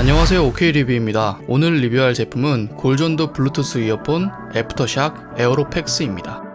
안녕하세요 오케이 리뷰입니다. 오늘 리뷰할 제품은 골전도 블루투스 이어폰 애프터샥 에어로팩스입니다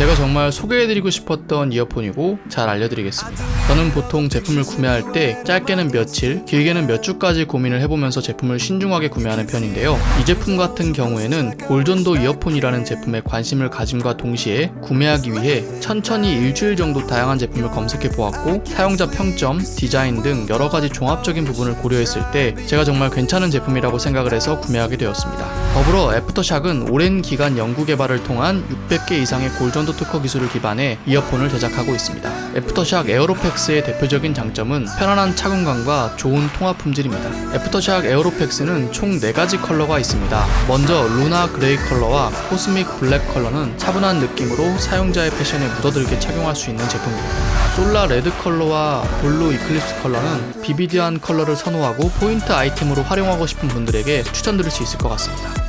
제가 정말 소개해드리고 싶었던 이어폰이고 잘 알려드리겠습니다. 저는 보통 제품을 구매할 때 짧게는 며칠, 길게는 몇 주까지 고민을 해보면서 제품을 신중하게 구매하는 편인데요. 이 제품 같은 경우에는 골전도 이어폰이라는 제품에 관심을 가짐과 동시에 구매하기 위해 천천히 일주일 정도 다양한 제품을 검색해 보았고 사용자 평점, 디자인 등 여러 가지 종합적인 부분을 고려했을 때 제가 정말 괜찮은 제품이라고 생각을 해서 구매하게 되었습니다. 더불어 애프터샥은 오랜 기간 연구 개발을 통한 600개 이상의 골전도 특허 기술을 기반해 이어폰을 제작하고 있습니다. 애프터샥 에어로팩스의 대표적인 장점은 편안한 착용감과 좋은 통합 품질입니다. 애프터샥 에어로팩스는 총 4가지 컬러가 있습니다. 먼저 루나 그레이 컬러와 코스믹 블랙 컬러는 차분한 느낌으로 사용자의 패션에 묻어들게 착용할 수 있는 제품입니다. 솔라 레드 컬러와 블루 이클립스 컬러는 비비드한 컬러를 선호하고 포인트 아이템으로 활용하고 싶은 분들에게 추천드릴 수 있을 것 같습니다.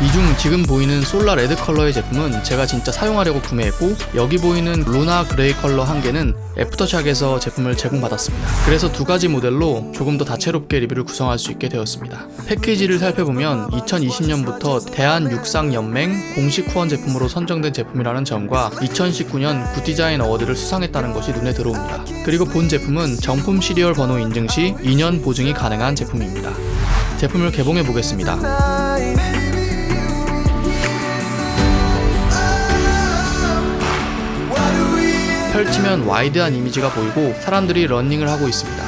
이 중 지금 보이는 솔라 레드 컬러의 제품은 제가 진짜 사용하려고 구매했고 여기 보이는 루나 그레이 컬러 한 개는 애프터샥에서 제품을 제공받았습니다. 그래서 두 가지 모델로 조금 더 다채롭게 리뷰를 구성할 수 있게 되었습니다. 패키지를 살펴보면 2020년부터 대한육상연맹 공식 후원 제품으로 선정된 제품이라는 점과 2019년 굿디자인 어워드를 수상했다는 것이 눈에 들어옵니다. 그리고 본 제품은 정품 시리얼 번호 인증 시 2년 보증이 가능한 제품입니다. 제품을 개봉해 보겠습니다. 펼치면 와이드한 이미지가 보이고 사람들이 러닝을 하고 있습니다.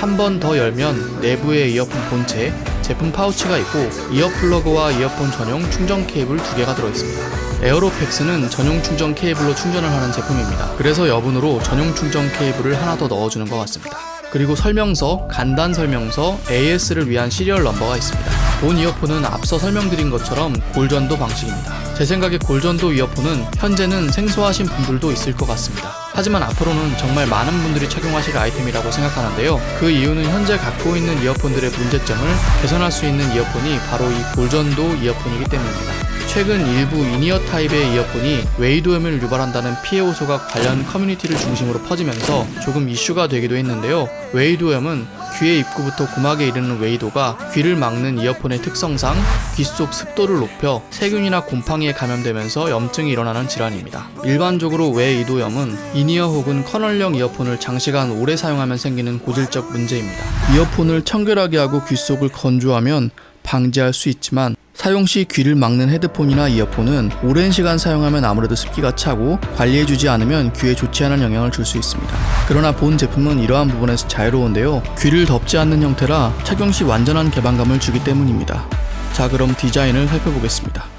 한 번 더 열면 내부에 이어폰 본체, 제품 파우치가 있고 이어 플러그와 이어폰 전용 충전 케이블 두 개가 들어있습니다. 에어로팩스는 전용 충전 케이블로 충전을 하는 제품입니다. 그래서 여분으로 전용 충전 케이블을 하나 더 넣어주는 것 같습니다. 그리고 설명서, 간단 설명서, AS를 위한 시리얼 넘버가 있습니다. 본 이어폰은 앞서 설명드린 것처럼 골전도 방식입니다. 제 생각에 골전도 이어폰은 현재는 생소하신 분들도 있을 것 같습니다. 하지만 앞으로는 정말 많은 분들이 착용하실 아이템이라고 생각하는데요. 그 이유는 현재 갖고 있는 이어폰들의 문제점을 개선할 수 있는 이어폰이 바로 이 골전도 이어폰이기 때문입니다. 최근 일부 이니어 타입의 이어폰이 웨이도염을 유발한다는 피해 호소가 관련 커뮤니티를 중심으로 퍼지면서 조금 이슈가 되기도 했는데요. 웨이도염은 귀의 입구부터 고막에 이르는 웨이도가 귀를 막는 이어폰의 특성상 귀 속 습도를 높여 세균이나 곰팡이에 감염되면서 염증이 일어나는 질환입니다. 일반적으로 웨이도염은 이니어 혹은 커널형 이어폰을 장시간 오래 사용하면 생기는 고질적 문제입니다. 이어폰을 청결하게 하고 귀 속을 건조하면 방지할 수 있지만 사용 시 귀를 막는 헤드폰이나 이어폰은 오랜 시간 사용하면 아무래도 습기가 차고 관리해주지 않으면 귀에 좋지 않은 영향을 줄 수 있습니다. 그러나 본 제품은 이러한 부분에서 자유로운데요. 귀를 덮지 않는 형태라 착용 시 완전한 개방감을 주기 때문입니다. 자, 그럼 디자인을 살펴보겠습니다.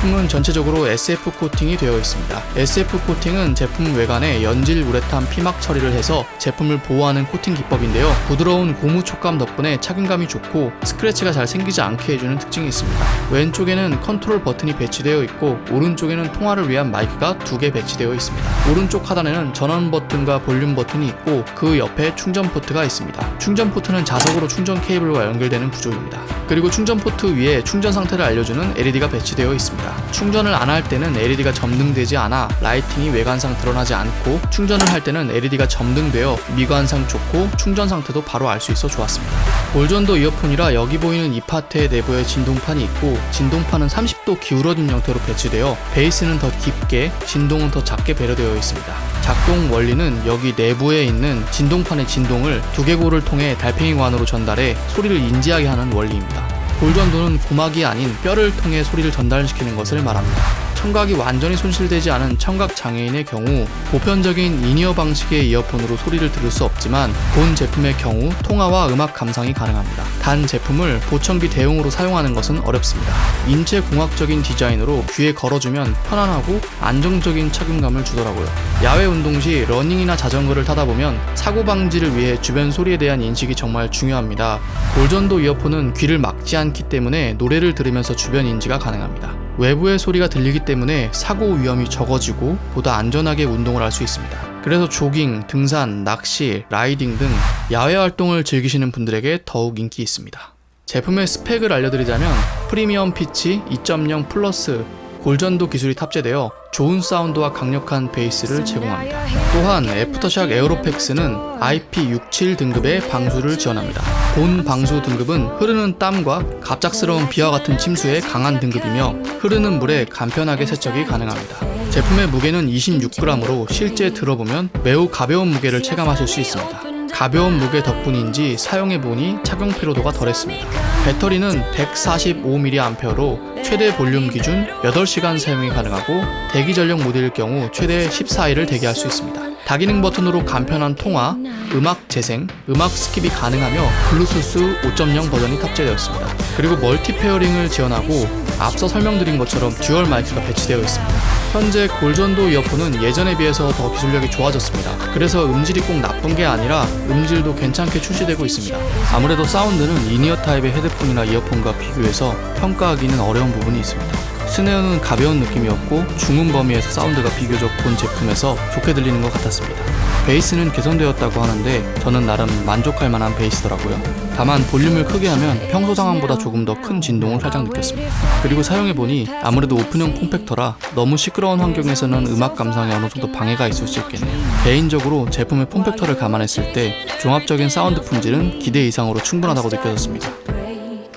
제품은 전체적으로 SF 코팅이 되어 있습니다. SF 코팅은 제품 외관에 연질 우레탄 피막 처리를 해서 제품을 보호하는 코팅 기법인데요. 부드러운 고무 촉감 덕분에 착용감이 좋고 스크래치가 잘 생기지 않게 해주는 특징이 있습니다. 왼쪽에는 컨트롤 버튼이 배치되어 있고 오른쪽에는 통화를 위한 마이크가 두 개 배치되어 있습니다. 오른쪽 하단에는 전원 버튼과 볼륨 버튼이 있고 그 옆에 충전 포트가 있습니다. 충전 포트는 자석으로 충전 케이블과 연결되는 구조입니다. 그리고 충전 포트 위에 충전 상태를 알려주는 LED가 배치되어 있습니다. 충전을 안 할 때는 LED가 점등되지 않아 라이팅이 외관상 드러나지 않고 충전을 할 때는 LED가 점등되어 미관상 좋고 충전 상태도 바로 알 수 있어 좋았습니다. 골전도 이어폰이라 여기 보이는 이 파트의 내부에 진동판이 있고 진동판은 30도 기울어진 형태로 배치되어 베이스는 더 깊게 진동은 더 작게 배려되어 있습니다. 작동 원리는 여기 내부에 있는 진동판의 진동을 두개골을 통해 달팽이관으로 전달해 소리를 인지하게 하는 원리입니다. 골전도는 고막이 아닌 뼈를 통해 소리를 전달시키는 것을 말합니다. 청각이 완전히 손실되지 않은 청각 장애인의 경우 보편적인 이니어 방식의 이어폰으로 소리를 들을 수 없지만 본 제품의 경우 통화와 음악 감상이 가능합니다. 단 제품을 보청기 대용으로 사용하는 것은 어렵습니다. 인체 공학적인 디자인으로 귀에 걸어주면 편안하고 안정적인 착용감을 주더라고요. 야외 운동 시 러닝이나 자전거를 타다 보면 사고 방지를 위해 주변 소리에 대한 인식이 정말 중요합니다. 골전도 이어폰은 귀를 막지 않기 때문에 노래를 들으면서 주변 인지가 가능합니다. 외부의 소리가 들리기 때문에 사고 위험이 적어지고 보다 안전하게 운동을 할 수 있습니다. 그래서 조깅, 등산, 낚시, 라이딩 등 야외 활동을 즐기시는 분들에게 더욱 인기 있습니다. 제품의 스펙을 알려드리자면 프리미엄 피치 2.0 플러스 골전도 기술이 탑재되어 좋은 사운드와 강력한 베이스를 제공합니다. 또한 애프터샥 에어로팩스는 IP67 등급의 방수를 지원합니다. 본 방수 등급은 흐르는 땀과 갑작스러운 비와 같은 침수에 강한 등급이며 흐르는 물에 간편하게 세척이 가능합니다. 제품의 무게는 26g으로 실제 들어보면 매우 가벼운 무게를 체감하실 수 있습니다. 가벼운 무게 덕분인지 사용해보니 착용 피로도가 덜했습니다. 배터리는 145mAh로 최대 볼륨 기준 8시간 사용이 가능하고 대기 전력 모드일 경우 최대 14일을 대기할 수 있습니다. 다기능 버튼으로 간편한 통화, 음악 재생, 음악 스킵이 가능하며 블루투스 5.0 버전이 탑재되었습니다. 그리고 멀티 페어링을 지원하고 앞서 설명드린 것처럼 듀얼 마이크가 배치되어 있습니다. 현재 골전도 이어폰은 예전에 비해서 더 기술력이 좋아졌습니다. 그래서 음질이 꼭 나쁜 게 아니라 음질도 괜찮게 출시되고 있습니다. 아무래도 사운드는 이니어 타입의 헤드폰이나 이어폰과 비교해서 평가하기는 어려운 부분이 있습니다. 스네어는 가벼운 느낌이었고 중음 범위에서 사운드가 비교적 본 제품에서 좋게 들리는 것 같았습니다. 베이스는 개선되었다고 하는데 저는 나름 만족할 만한 베이스더라고요. 다만 볼륨을 크게 하면 평소 상황보다 조금 더 큰 진동을 살짝 느꼈습니다. 그리고 사용해보니 아무래도 오픈형 콤팩터라 너무 시끄러운 환경에서는 음악 감상에 어느 정도 방해가 있을 수 있겠네요. 개인적으로 제품의 폼팩터를 감안했을 때 종합적인 사운드 품질은 기대 이상으로 충분하다고 느껴졌습니다.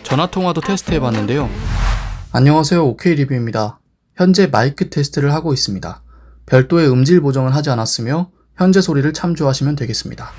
전화 통화도 테스트해봤는데요. 안녕하세요. 오케이 리뷰입니다. 현재 마이크 테스트를 하고 있습니다. 별도의 음질 보정을 하지 않았으며 현재 소리를 참조하시면 되겠습니다.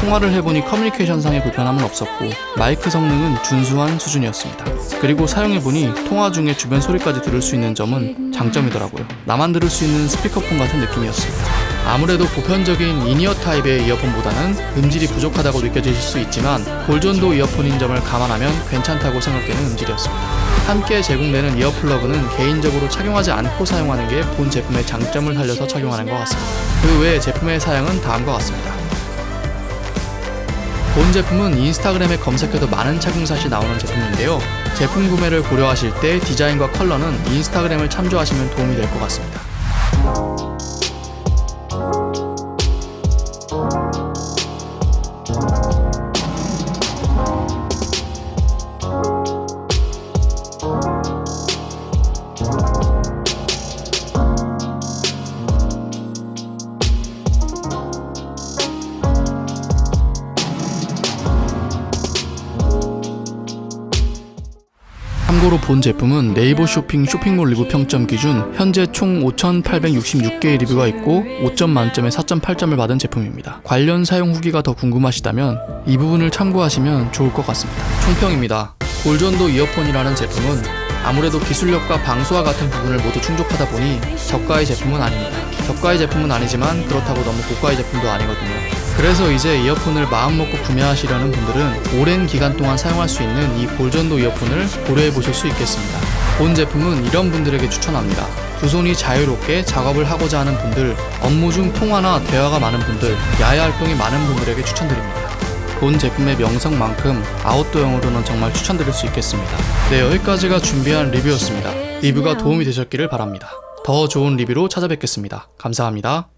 통화를 해보니 커뮤니케이션상의 불편함은 없었고 마이크 성능은 준수한 수준이었습니다. 그리고 사용해보니 통화 중에 주변 소리까지 들을 수 있는 점은 장점이더라고요. 나만 들을 수 있는 스피커폰 같은 느낌이었습니다. 아무래도 보편적인 이니어 타입의 이어폰보다는 음질이 부족하다고 느껴지실 수 있지만 골전도 이어폰인 점을 감안하면 괜찮다고 생각되는 음질이었습니다. 함께 제공되는 이어플러그는 개인적으로 착용하지 않고 사용하는 게 본 제품의 장점을 살려서 착용하는 것 같습니다. 그 외에 제품의 사양은 다음과 같습니다. 본 제품은 인스타그램에 검색해도 많은 착용샷이 나오는 제품인데요. 제품 구매를 고려하실 때 디자인과 컬러는 인스타그램을 참조하시면 도움이 될 것 같습니다. 참고로 본 제품은 네이버 쇼핑 쇼핑몰 리뷰 평점 기준 현재 총 5,866개의 리뷰가 있고 5점 만점에 4.8점을 받은 제품입니다. 관련 사용 후기가 더 궁금하시다면 이 부분을 참고하시면 좋을 것 같습니다. 총평입니다. 골전도 이어폰이라는 제품은 아무래도 기술력과 방수와 같은 부분을 모두 충족하다 보니 저가의 제품은 아닙니다. 저가의 제품은 아니지만 그렇다고 너무 고가의 제품도 아니거든요. 그래서 이제 이어폰을 마음먹고 구매하시려는 분들은 오랜 기간 동안 사용할 수 있는 이 골전도 이어폰을 고려해 보실 수 있겠습니다. 본 제품은 이런 분들에게 추천합니다. 두 손이 자유롭게 작업을 하고자 하는 분들, 업무 중 통화나 대화가 많은 분들, 야외 활동이 많은 분들에게 추천드립니다. 본 제품의 명성만큼 아웃도어용으로는 정말 추천드릴 수 있겠습니다. 네, 여기까지가 준비한 리뷰였습니다. 리뷰가 도움이 되셨기를 바랍니다. 더 좋은 리뷰로 찾아뵙겠습니다. 감사합니다.